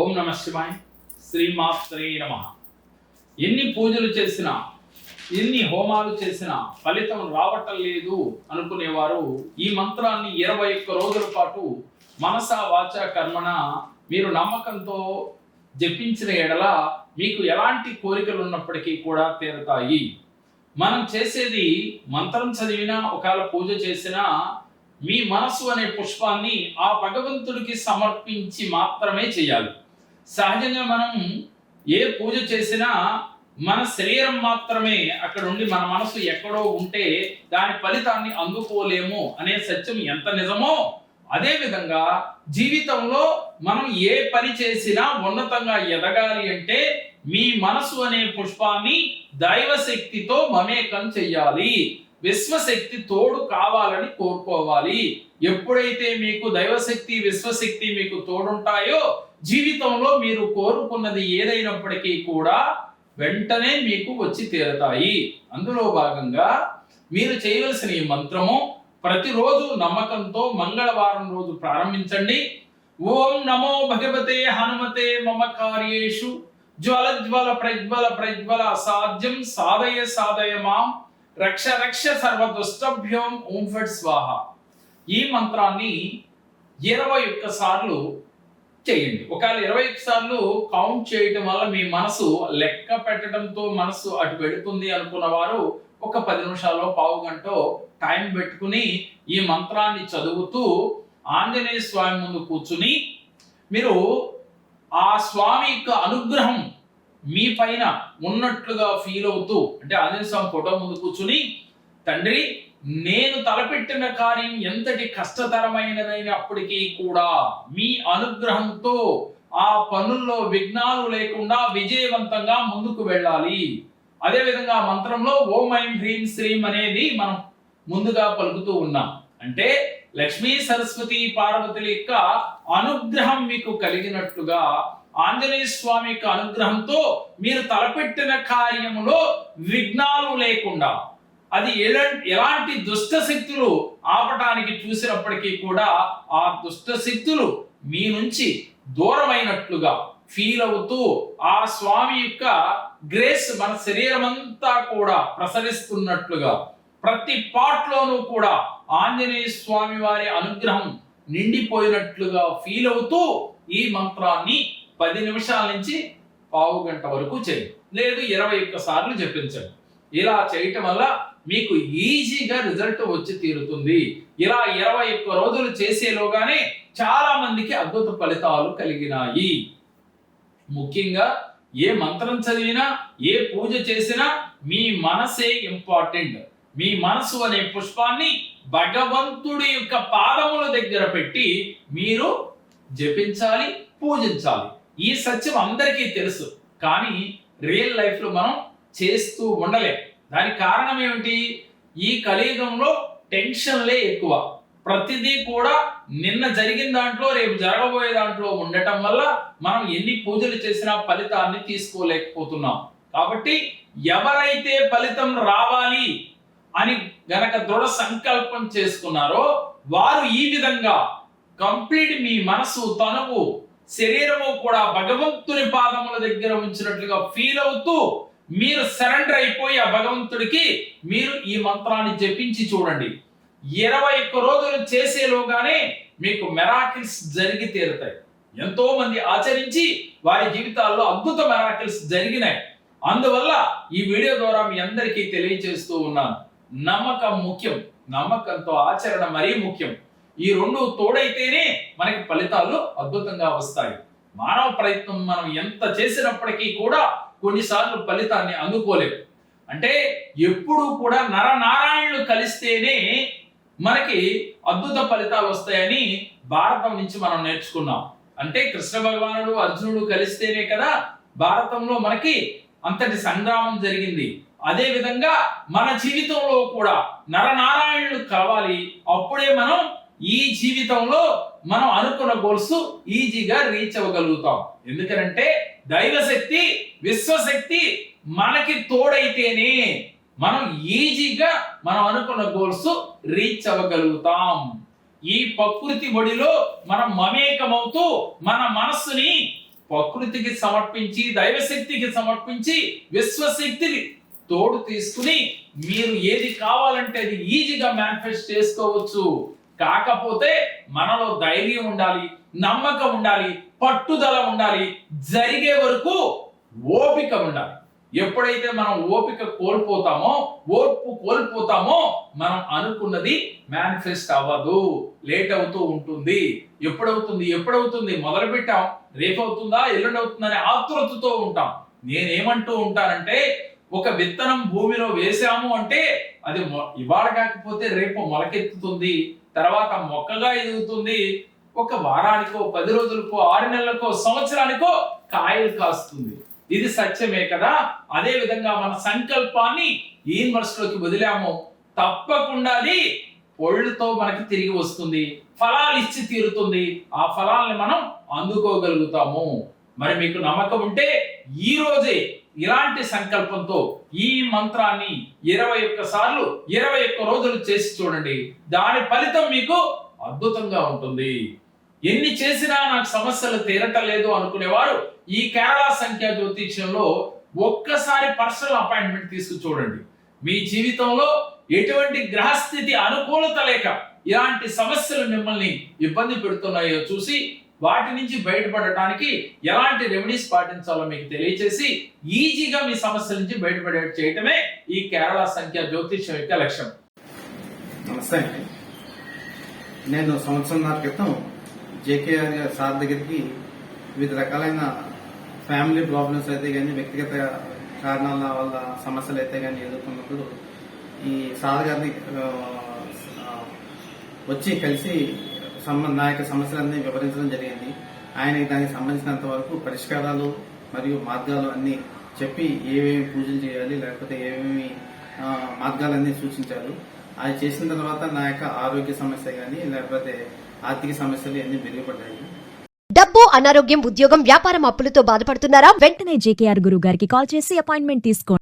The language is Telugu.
ఓం నమ మా శ్రీ నమ. ఎన్ని పూజలు చేసినా ఎన్ని హోమాలు చేసినా ఫలితం రావటం లేదు అనుకునేవారు ఈ మంత్రాన్ని ఇరవై ఒక్క రోజుల పాటు మనస వాచ కర్మణ మీరు నమ్మకంతో జపించిన ఎడల మీకు ఎలాంటి కోరికలు ఉన్నప్పటికీ కూడా తీరతాయి. మనం చేసేది మంత్రం చదివినా ఒకవేళ పూజ చేసినా మీ మనసు అనే పుష్పాన్ని ఆ భగవంతుడికి సమర్పించి మాత్రమే చేయాలి. సహజంగా మనం ఏ పూజ చేసినా మన శరీరం మాత్రమే అక్కడ ఉండి మన మనసు ఎక్కడో ఉంటే దాని ఫలితాన్ని అందుకోలేము అనే సత్యం ఎంత నిజమో అదే విధంగా జీవితంలో మనం ఏ పని చేసినా ఉన్నతంగా ఎదగాలి అంటే మీ మనసు అనే పుష్పాన్ని దైవ శక్తితో మమేకం చెయ్యాలి. విశ్వశక్తి తోడు కావాలని కోరుకోవాలి. ఎప్పుడైతే మీకు దైవశక్తి విశ్వశక్తి మీకు తోడుంటాయో జీవితంలో మీరు కోరుకున్నది ఏదైనప్పటికీ కూడా వెంటనే మీకు వచ్చి తీరతాయి. అందులో భాగంగా మీరు చేయవలసిన ఈ మంత్రము ప్రతిరోజు నమ్మకంతో మంగళవారం రోజు ప్రారంభించండి. ఓం నమో భగవతే హనుమతే మమ కార్యేషు. జ్వల జ్వల ప్రజ్వల ప్రజ్వల అసాధ్యం సాధయ సాధయ మాం. రక్ష రక్ష సర్వదుష్టభ్యం ఓం ఫట్ స్వాహ. ఈ మంత్రాన్ని ఇరవై ఒక్కసార్లు చేయండి. ఒకవేళ ఇరవై సార్లు కౌంట్ చేయటం వల్ల మీ మనసు లెక్క పెట్టడంతో మనసు అటు పెడుతుంది అనుకున్న వారు ఒక పది నిమిషాల్లో పావు గంట టైం పెట్టుకుని ఈ మంత్రాన్ని చదువుతూ ఆంజనేయ స్వామి ముందు కూర్చుని మీరు ఆ స్వామి యొక్క అనుగ్రహం మీ పైన ఉన్నట్లుగా ఫీల్ అవుతూ అంటే ఆంజనేయ స్వామి ఫోటో ముందు కూర్చుని తండ్రి నేను తలపెట్టిన కార్యం ఎంతటి కష్టతరమైనదైనప్పటికీ కూడా మీ అనుగ్రహంతో ఆ పనుల్లో విఘ్నాలు లేకుండా విజయవంతంగా ముందుకు వెళ్ళాలి. అదే విధంగా మంత్రంలో ఓం ఐం హ్రీం శ్రీం అనేది మనం ముందుగా పలుకుతూ ఉన్నాం. అంటే లక్ష్మీ సరస్వతి పార్వతుల యొక్క అనుగ్రహం మీకు కలిగినట్లుగా ఆంజనేయ స్వామి యొక్క అనుగ్రహంతో మీరు తలపెట్టిన కార్యములో విఘ్నాలు లేకుండా అది ఎలా- ఎలాంటి దుష్ట శక్తులు ఆపటానికి చూసినప్పటికీ కూడా ఆ దుష్ట శక్తులు మీ నుంచి దూరమైనట్లుగా ఫీల్ అవుతూ ఆ స్వామి యొక్క గ్రేస్ మన శరీరం అంతా కూడా ప్రసరిస్తున్నట్లుగా ప్రతి పార్ట్లోనూ కూడా ఆంజనేయ స్వామి వారి అనుగ్రహం నిండిపోయినట్లుగా ఫీల్ అవుతూ ఈ మంత్రాన్ని పది నిమిషాల నుంచి పావు గంట వరకు చేయండి లేదు ఇరవై ఒక్క సార్లు జపించండి. ఇలా చేయటం వల్ల మీకు ఈజీగా రిజల్ట్ వచ్చి తీరుతుంది. ఇలా ఇరవై ఒక్క రోజులు చేసేలోగానే చాలా మందికి అద్భుత ఫలితాలు కలిగినాయి. ముఖ్యంగా ఏ మంత్రం చదివినా ఏ పూజ చేసినా మీ మనసే ఇంపార్టెంట్ మీ మనసు అనే పుష్పాన్ని భగవంతుడి యొక్క పాదముల దగ్గర పెట్టి మీరు జపించాలి పూజించాలి. ఈ సత్యం అందరికీ తెలుసు. కానీ రియల్ లైఫ్లో మనం చేస్తూ ఉండలేం. దానికి కారణం ఏమిటి? ఈ కలియుగంలో టెన్షన్లే ఎక్కువ. ప్రతిదీ కూడా నిన్న జరిగిన దాంట్లో రేపు జరగబోయే దాంట్లో ఉండటం వల్ల మనం ఎన్ని పూజలు చేసినా ఫలితాన్ని తీసుకోలేకపోతున్నాం. కాబట్టి ఎవరైతే ఫలితం రావాలి అని గనక దృఢ సంకల్పం చేసుకున్నారో వారు ఈ విధంగా కంప్లీట్ మీ మనసు తనువు శరీరము కూడా భగవంతుని పాదముల దగ్గర ఉంచినట్లుగా ఫీల్ అవుతూ మీరు సరెండర్ అయిపోయి ఆ భగవంతుడికి మీరు ఈ మంత్రాన్ని జపించి చూడండి. ఇరవై ఒక్క రోజులు చేసేలోగానే మీకు మెరాకిల్స్ జరిగి తీరుతాయి. ఎంతో మంది ఆచరించి వారి జీవితాల్లో అద్భుత మెరాకిల్స్ జరిగినాయి. అందువల్ల ఈ వీడియో ద్వారా మీ అందరికీ తెలియజేస్తూ ఉన్నాను. నమ్మకం ముఖ్యం. నమ్మకంతో ఆచరణ మరీ ముఖ్యం. ఈ రెండు తోడైతేనే మనకి ఫలితాలు అద్భుతంగా వస్తాయి. మానవ ప్రయత్నం మనం ఎంత చేసినప్పటికీ కూడా కొన్నిసార్లు ఫలితాన్ని అందుకోలేము. అంటే ఎప్పుడు కూడా నరనారాయణులు కలిస్తేనే మనకి అద్భుత ఫలితాలు వస్తాయని భారతం నుంచి మనం నేర్చుకున్నాం. అంటే కృష్ణ భగవానుడు అర్జునుడు కలిస్తేనే కదా భారతంలో మనకి అంతటి సంగ్రామం జరిగింది. అదే విధంగా మన జీవితంలో కూడా నరనారాయణులు కలవాలి అప్పుడే మనం ఈ జీవితంలో మనం అనుకున్న గోల్స్ ఈజీగా రీచ్ అవ్వగలుగుతాం. ఎందుకనంటే దైవశక్తి విశ్వశక్తి మనకి తోడైతేనే మనం ఈజీగా మనం అనుకున్న గోల్స్ రీచ్ అవ్వగలుగుతాం. ఈ ప్రకృతి ఒడిలో మనం మమేకమవుతూ మన మనస్సుని ప్రకృతికి సమర్పించి దైవశక్తికి సమర్పించి విశ్వశక్తిని తోడు తీసుకుని మీరు ఏది కావాలంటే అది ఈజీగా మేనిఫెస్ట్ చేసుకోవచ్చు. కాకపోతే మనలో ధైర్యం ఉండాలి నమ్మకం ఉండాలి పట్టుదల ఉండాలి. జరిగే వరకు ఓపిక ఉండాలి. ఎప్పుడైతే మనం ఓపిక కోల్పోతామో ఓర్పు కోల్పోతామో మనం అనుకున్నది మేనిఫెస్ట్ అవ్వదు. లేట్ అవుతూ ఉంటుంది. ఎప్పుడవుతుంది? ఎప్పుడవుతుంది? మొదలు పెట్టాం రేపు అవుతుందా? ఎల్లుండి అవుతుందని ఆతృతతో ఉంటాం. నేనేమంటూ ఉంటానంటే ఒక విత్తనం భూమిలో వేసాము అంటే అది మొ- ఇవాళ కాకపోతే రేపు మొలకెత్తుతుంది. తర్వాత మొక్కగా ఎదుగుతుంది. ఒక వారానికో పది రోజులకో ఆరు నెలలకో సంవత్సరానికో కాయలు కాస్తుంది. ఇది సత్యమే కదా? అదే విధంగా మన సంకల్పాన్ని యూనివర్స్లోకి వదిలాము. తప్పకుండా అది ఒళ్ళుతో మనకి తిరిగి వస్తుంది. ఫలాలు ఇచ్చి తీరుతుంది. ఆ ఫలాల్ని మనం అందుకోగలుగుతాము. మరి మీకు నమ్మకం ఉంటే ఈ రోజే ఇలాంటి సంకల్పంతో ఈ మంత్రాన్ని ఇరవై ఒక్క సార్లు ఇరవై ఒక్క రోజులు చేసి చూడండి. దాని ఫలితం మీకు అద్భుతంగా ఉంటుంది. ఎన్ని చేసినా నాకు సమస్యలు తీరటలేదు అనుకునేవారు. ఈ కేరళ సంఖ్యా జ్యోతిష్యంలో ఒక్కసారి పర్సనల్ అపాయింట్మెంట్ తీసుకు చూడండి. మీ జీవితంలో ఎటువంటి గ్రహస్థితి అనుకూలత లేక ఇలాంటి సమస్యలు మిమ్మల్ని ఇబ్బంది పెడుతున్నాయో చూసి వాటి నుంచి బయటపడటానికి ఎలాంటి రెమెడీస్ పాటించాలో మీకు తెలియచేసి ఈజీగా మీ సమస్యల నుంచి బయటపడే చేయటమే ఈ కేరళ సంఖ్య జ్యోతిష్యం యొక్క లక్ష్యం. నమస్తే అండి. నేను సంవత్సరం క్రితం జేకేఆర్ గారి సార్ దగ్గరికి వివిధ రకాలైన ఫ్యామిలీ ప్రాబ్లమ్స్ అయితే కానీ వ్యక్తిగత కారణాల వల్ల సమస్యలు అయితే కానీ ఎదుర్కొన్నప్పుడు ఈ సార్ గారిని వచ్చి కలిసి నా యొక్క సమస్యలన్నీ వివరించడం జరిగింది. ఆయన దానికి సంబంధించినంత వరకు పరిష్కారాలు మరియు మార్గాలు అన్ని చెప్పి ఏమేమి పూజలు చేయాలి లేకపోతే ఏమేమి మార్గాలన్నీ సూచించారు. అది చేసిన తర్వాత నా యొక్క ఆరోగ్య సమస్య కానీ లేకపోతే ఆర్థిక సమస్యలు అన్ని మెరుగుపడ్డాయి. డబ్బు అనారోగ్యం ఉద్యోగం వ్యాపారం అప్పులతో బాధపడుతున్నారా? వెంటనే జేకేఆర్ గురువు గారికి కాల్ చేసి అపాయింట్మెంట్ తీసుకోండి.